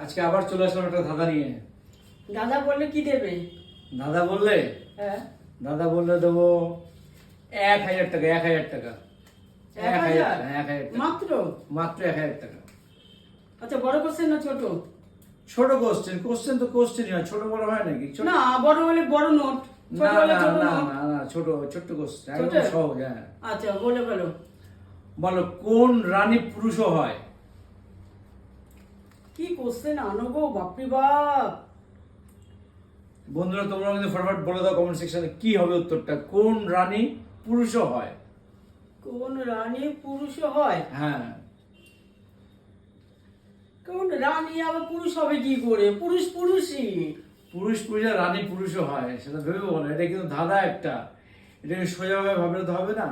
আজকে আবার চলে আসলাম একটা ধাঁধা নিয়ে। দাদা বললে কি দেবে? দাদা বললে? হ্যাঁ। দাদা বললে দেবো এক হাজার টাকা এক হাজার টাকা। এক হাজার হ্যাঁ, এক হাজার টাকা। মাত্র? মাত্র এক হাজার টাকা। আচ্ছা বড় কোশ্চেন না ছোট? ছোট কোশ্চেন কোশ্চেন তো কোশ্চেনই হয় ছোট বড় হয় নাকি? ছোট না বড় হলে বড় নোট ছোট না হলে না ছোট না নোট না না ছোট ছোট্ট কোশ্চেন ছোট? একদম সহজ হ্যাঁ। আচ্ছা বলে বলো বলো কোন রানী পুরুষও হয়? কি কোশ্চেন আনো গো বাপরে বাপ। বন্ধুরা তোমরা কিন্তু ফটাফট বলে দাও কমেন্ট সেকশনে কি হবে উত্তরটা। কোন রানী পুরুষও হয়? কোন রানী পুরুষ হয়? হ্যাঁ। কোন রানী আবার পুরুষ হবে কি করে? পুরুষ পুরুষই। পুরুষ পুরুষের রানী পুরুষও হয় সেটা ভেবে বলো এটা কিন্তু ধাঁধা একটা। এটাকে সোজাভাবে ভাবলে তো হবে না?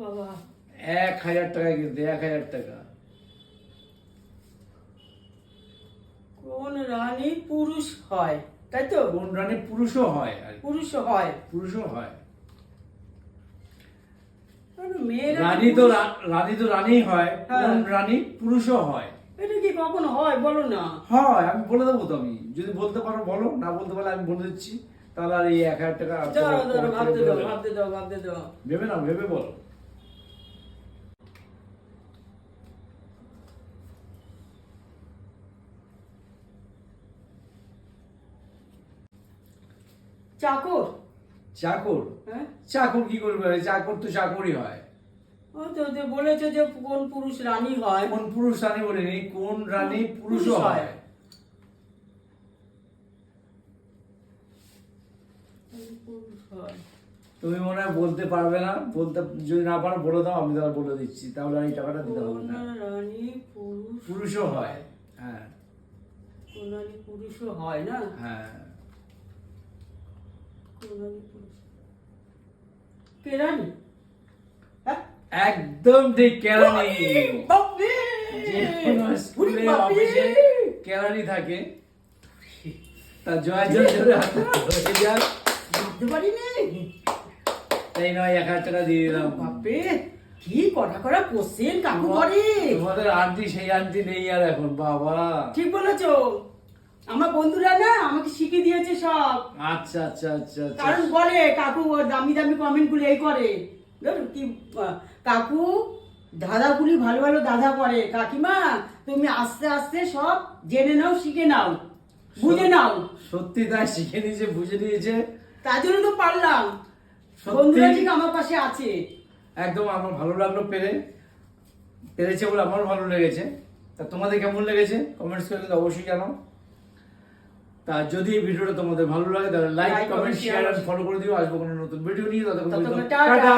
বাবা। এক হাজার টাকা কিন্তু এক হাজার টাকা। কোন রানী পুরুষ হয় তাই তো? কোন রানী পুরুষও হয় আর হয়। পুরুষও হয়। রানী তো রানী তো রানী হয় হ্যাঁ। কোন রানী পুরুষও হয়। এটা কি কখনো হয়? বলো না। হয় আমি বলে দেবো তো আমি। যদি বলতে পারো বলো। না বলতে পারলে আমি বলে দিচ্ছি। তাহলে আর এই এক হাজার টাকা ভাবতে দাও ভাবতে দাও ভাবতে দাও। ভেবে না ভেবে বলো। চাকর? চাকর? হ্যাঁ? চাকর কি করবে চাকর তো চাকরই হয়। ও তো বলেছে যে কোন পুরুষ রানী হয়। কোন পুরুষ রানী বলিনি কোন রানী পুরুষও হয়। তুমি মনে হয় বলতে পারবে না বলতে যদি না পারো বলে দাও আমি তাহলে বলে দিচ্ছি। তাহলে এই টাকাটা দিতে হবে না। রানী পুরুষও হয় হ্যাঁ। কোন রানী পুরুষও হয় না? হ্যাঁ। হ্যাঁ? একদম ঠিক কেরানি। স্কুলে অফিসে কেরানি থাকে তা জয় জয় জোরে হাতে তাই নয় এক হাজার টাকা দিয়ে দিলাম। বাপরে কি কটা করা কোশ্চেন কাকু করে? তোমাদের আন্টি সেই আন্টি নেই আর এখন বাবা। ঠিক বলেছ। আমার বন্ধুরা না আমাকে দিয়েছে সব। আচ্ছা আচ্ছা আচ্ছা আচ্ছা। কারণ বলে কাকু দামি দামি কমেন্টগুলো এই করে। কি কাকু দাদাগুলি ভালো ভালো দাদা করে। কাকিমা তুমি আস্তে আস্তে সব জেনে নাও শিখে নাও বুঝে নাও। সত্যি তাই শিখে নিয়েছে বুঝে নিয়েছে। তার জন্য তো পারলাম। বন্ধুরা ঠিক আমার পাশে আছে। একদম আমার ভালো লাগল পেরে। পেরেছে বলে আমার ভালো লেগেছে। তা তোমাদের কেমন লেগেছে? কমেন্টস করে অবশ্যই জানাও। তা যদি এই ভিডিওটা তোমাদের ভালো লাগে তাহলে লাইক কমেন্ট শেয়ার আর ফলো করে দিও। আসব কোনো নতুন ভিডিও নিয়ে ততক্ষণ। টাটা।